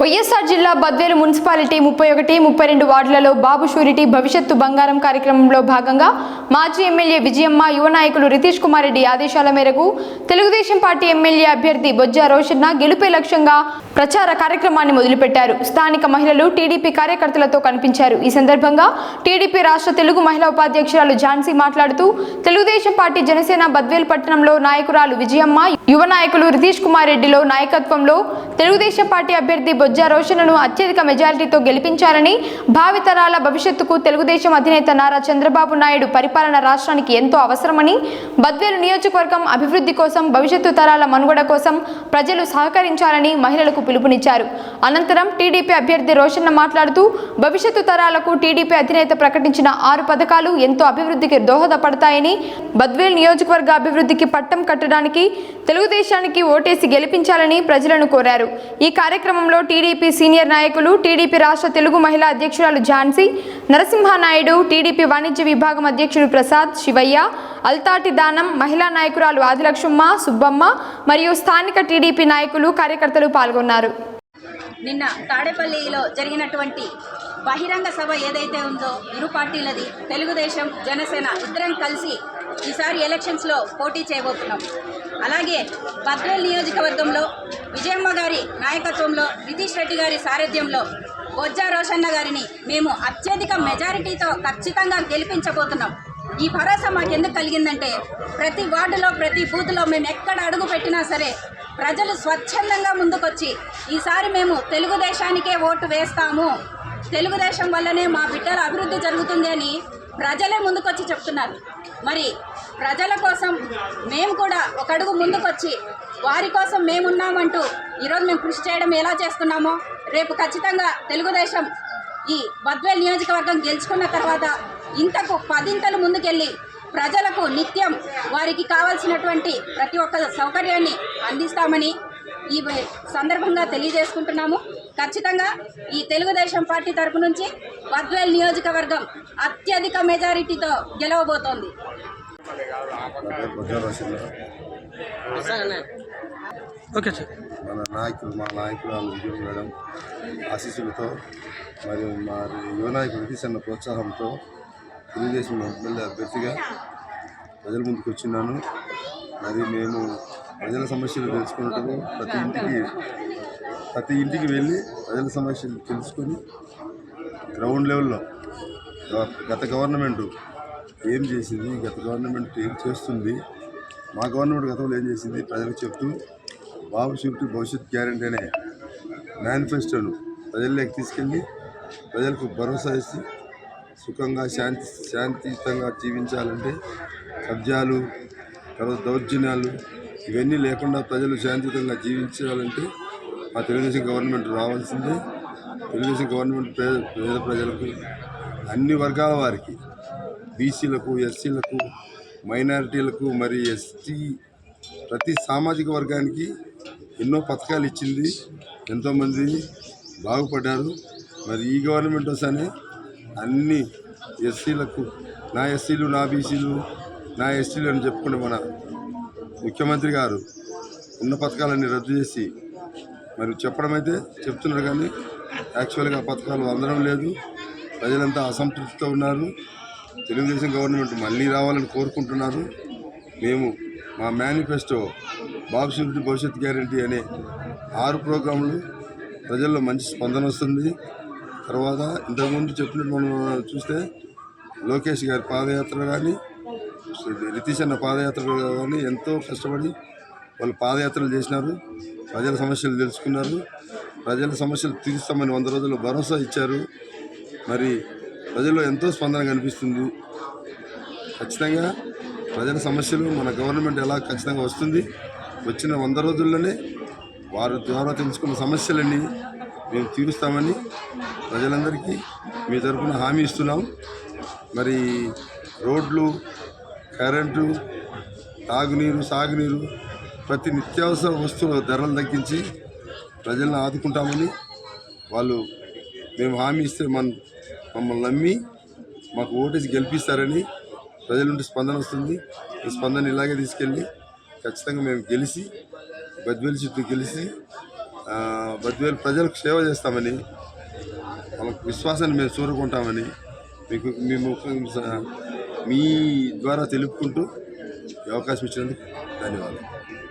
వైఎస్ఆర్ జిల్లా బద్వేలు మున్సిపాలిటీ ముప్పై ఒకటి ముప్పై రెండు వార్డులలో బాబు షూరిటీ భవిష్యత్తు బంగారం కార్యక్రమంలో భాగంగా మాజీ ఎమ్మెల్యే విజయమ్మ యువ నాయకులు రితీష్ కుమార్ రెడ్డి ఆదేశాల మేరకు తెలుగుదేశం పార్టీ ఎమ్మెల్యే అభ్యర్థి బొజ్జా రోషన్న గెలుపే లక్ష్యంగా ప్రచార కార్యక్రమాన్ని మొదలుపెట్టారు. స్థానిక మహిళలు టీడీపీ కార్యకర్తలతో కనిపించారు. ఈ సందర్భంగా టీడీపీ రాష్ట్ర తెలుగు మహిళా ఉపాధ్యక్షురాలు ఝాన్సీ మాట్లాడుతూ తెలుగుదేశం పార్టీ జనసేన బద్వేల్ పట్టణంలో నాయకురాలు విజయమ్మ యువ నాయకులు రితీష్ కుమార్ రెడ్డిలో నాయకత్వంలో తెలుగుదేశం పార్టీ అభ్యర్థి బొజ్జా రోషన్ను అత్యధిక మెజారిటీతో గెలిపించాలని భావితరాల భవిష్యత్తుకు తెలుగుదేశం అధినేత నారా చంద్రబాబు నాయుడు పరిపాలన రాష్ట్రానికి ఎంతో అవసరమని బద్వేలు నియోజకవర్గం అభివృద్ధి కోసం భవిష్యత్తు తరాల మనుగడ కోసం ప్రజలు సహకరించాలని మహిళలకు పిలుపునిచ్చారు. అనంతరం టీడీపీ అభ్యర్థి రోషన్న మాట్లాడుతూ భవిష్యత్తు తరాలకు టీడీపీ అధినేత ప్రకటించిన ఆరు పథకాలు ఎంతో అభివృద్ధికి దోహదపడతాయని బద్వేల్ నియోజకవర్గ అభివృద్ధికి పట్టం కట్టడానికి తెలుగుదేశానికి ఓటేసి గెలిపించాలని ప్రజలను కోరారు. ఈ కార్యక్రమంలో టీ టీడీపీ సీనియర్ నాయకులు టీడీపీ రాష్ట్ర తెలుగు మహిళా అధ్యక్షురాలు ఝాన్సీ నరసింహానాయుడు టీడీపీ వాణిజ్య విభాగం అధ్యక్షుడు ప్రసాద్ శివయ్య అల్తాటి దానం మహిళా నాయకురాలు ఆదిలక్ష్మమ్మ సుబ్బమ్మ మరియు స్థానిక టీడీపీ నాయకులు కార్యకర్తలు పాల్గొన్నారు. నిన్న తాడేపల్లిలో జరిగినటువంటి బహిరంగ సభ ఏదైతే ఉందో ఇరు పార్టీలది తెలుగుదేశం జనసేన ఇద్దరం కలిసి ఈసారి ఎలక్షన్స్లో పోటీ చేయబోతున్నాం. అలాగే బద్వేల్ నియోజకవర్గంలో విజయమ్మ గారి నాయకత్వంలో నితీష్ రెడ్డి గారి సారథ్యంలో బొజ్జా రోషన్న గారిని మేము అత్యధిక మెజారిటీతో ఖచ్చితంగా గెలిపించబోతున్నాం. ఈ భరోసా మాకు ఎందుకు కలిగిందంటే ప్రతి వార్డులో ప్రతి బూత్లో మేము ఎక్కడ అడుగు పెట్టినా సరే ప్రజలు స్వచ్ఛందంగా ముందుకొచ్చి ఈసారి మేము తెలుగుదేశానికే ఓటు వేస్తాము. తెలుగుదేశం వల్లనే మా బిడ్డల అభివృద్ధి జరుగుతుంది అని ప్రజలే ముందుకొచ్చి చెప్తున్నారు. మరి ప్రజల కోసం మేము కూడా ఒక అడుగు ముందుకొచ్చి వారి కోసం మేమున్నామంటూ ఈరోజు మేము కృషి చేయడం ఎలా చేస్తున్నామో రేపు ఖచ్చితంగా తెలుగుదేశం ఈ బద్వేల్ నియోజకవర్గం గెలుచుకున్న తర్వాత ఇంతకు పదింతలు ముందుకెళ్ళి ప్రజలకు నిత్యం వారికి కావాల్సినటువంటి ప్రతి ఒక్క సౌకర్యాన్ని అందిస్తామని ఈ సందర్భంగా తెలియజేసుకుంటున్నాము. ఖచ్చితంగా ఈ తెలుగుదేశం పార్టీ తరపు నుంచి బద్వేల్ నియోజకవర్గం అత్యధిక మెజారిటీతో గెలవబోతోంది. Okay sir. మన నాయకులు మా నాయకులు విజయం మేడం ఆశీస్సులతో మరియు మా యువ నాయకుడు నితీష్ అన్న ప్రోత్సాహంతో తెలుగుదేశం ఎమ్మెల్యే అభ్యర్థిగా ప్రజల ముందుకు వచ్చినాను. మరి మేము ప్రజల సమస్యలు తెలుసుకున్నట్టు ప్రతి ఇంటికి ప్రతి ఇంటికి వెళ్ళి ప్రజల సమస్యలు తెలుసుకొని గ్రౌండ్ లెవెల్లో గత గవర్నమెంట్ ఏం చేసింది గత గవర్నమెంట్ ఏం చేస్తుంది మా గవర్నమెంట్ గతంలో ఏం చేసింది ప్రజలకు చెప్తూ బాబు షిఫ్ట్ భవిష్యత్ గ్యారంటీ అనే మేనిఫెస్టోను ప్రజల్లోకి తీసుకెళ్ళి ప్రజలకు భరోసా ఇచ్చి సుఖంగా శాంతి శాంతియుతంగా జీవించాలంటే కబ్జాలు తర్వాత దౌర్జన్యాలు ఇవన్నీ లేకుండా ప్రజలు శాంతియుతంగా జీవించాలంటే ఆ తెలుగుదేశం గవర్నమెంట్ రావాల్సిందే. తెలుగుదేశం గవర్నమెంట్ పేద పేద ప్రజలకు అన్ని వర్గాల వారికి బీసీలకు ఎస్సీలకు మైనారిటీలకు మరి ఎస్టీ ప్రతి సామాజిక వర్గానికి ఎన్నో పథకాలు ఇచ్చింది. ఎంతోమంది బాగుపడ్డారు. మరి ఈ గవర్నమెంట్ వస్తానే అన్ని ఎస్సీలకు నా ఎస్సీలు నా బీసీలు నా ఎస్టీలు అని చెప్పుకునే మన ముఖ్యమంత్రి గారు ఉన్న పథకాలన్నీ రద్దు చేసి మరి చెప్పడం అయితే చెప్తున్నారు కానీ యాక్చువల్గా పథకాలు అందడం లేదు. ప్రజలంతా అసంతృప్తితో ఉన్నారు. తెలుగుదేశం గవర్నమెంట్ మళ్ళీ రావాలని కోరుకుంటున్నారు. మేము మా మేనిఫెస్టో బాబు భవిష్యత్ గ్యారంటీ అనే ఆరు ప్రోగ్రాంలు ప్రజల్లో మంచి స్పందన వస్తుంది. తర్వాత ఇంతకుముందు చెప్పినట్టు మనం చూస్తే లోకేష్ గారి పాదయాత్ర కానీ నితీష్ అన్న పాదయాత్ర కానీ ఎంతో కష్టపడి వాళ్ళు పాదయాత్రలు చేసినారు. ప్రజల సమస్యలు తెలుసుకున్నారు. ప్రజల సమస్యలు తీరుస్తామని వంద రోజులు భరోసా ఇచ్చారు. మరి ప్రజల్లో ఎంతో స్పందన కనిపిస్తుంది. ఖచ్చితంగా ప్రజల సమస్యలు మన గవర్నమెంట్ ఎలా ఖచ్చితంగా వస్తుంది. వచ్చిన వంద రోజుల్లోనే వారి ద్వారా తెలుసుకున్న సమస్యలన్నీ మేము తీరుస్తామని ప్రజలందరికీ మీ తరఫున హామీ ఇస్తున్నాం. మరి రోడ్లు కరెంటు తాగునీరు సాగునీరు ప్రతి నిత్యావసర వస్తువుల ధరలు తగ్గించి ప్రజలను ఆదుకుంటామని వాళ్ళు మేము హామీ ఇస్తే మన మమ్మల్ని నమ్మి మాకు ఓటేసి గెలిపిస్తారని ప్రజల నుండి స్పందన వస్తుంది. ఈ స్పందన ఇలాగే తీసుకెళ్ళి ఖచ్చితంగా మేము గెలిచి బద్వేలు చుట్టూ గెలిచి బద్వేలు ప్రజలకు సేవ చేస్తామని వాళ్ళకు విశ్వాసాన్ని మేము చూరుకుంటామని మీకు మీ మీ ద్వారా తెలుపుకుంటూ అవకాశం ఇచ్చినందుకు ధన్యవాదాలు.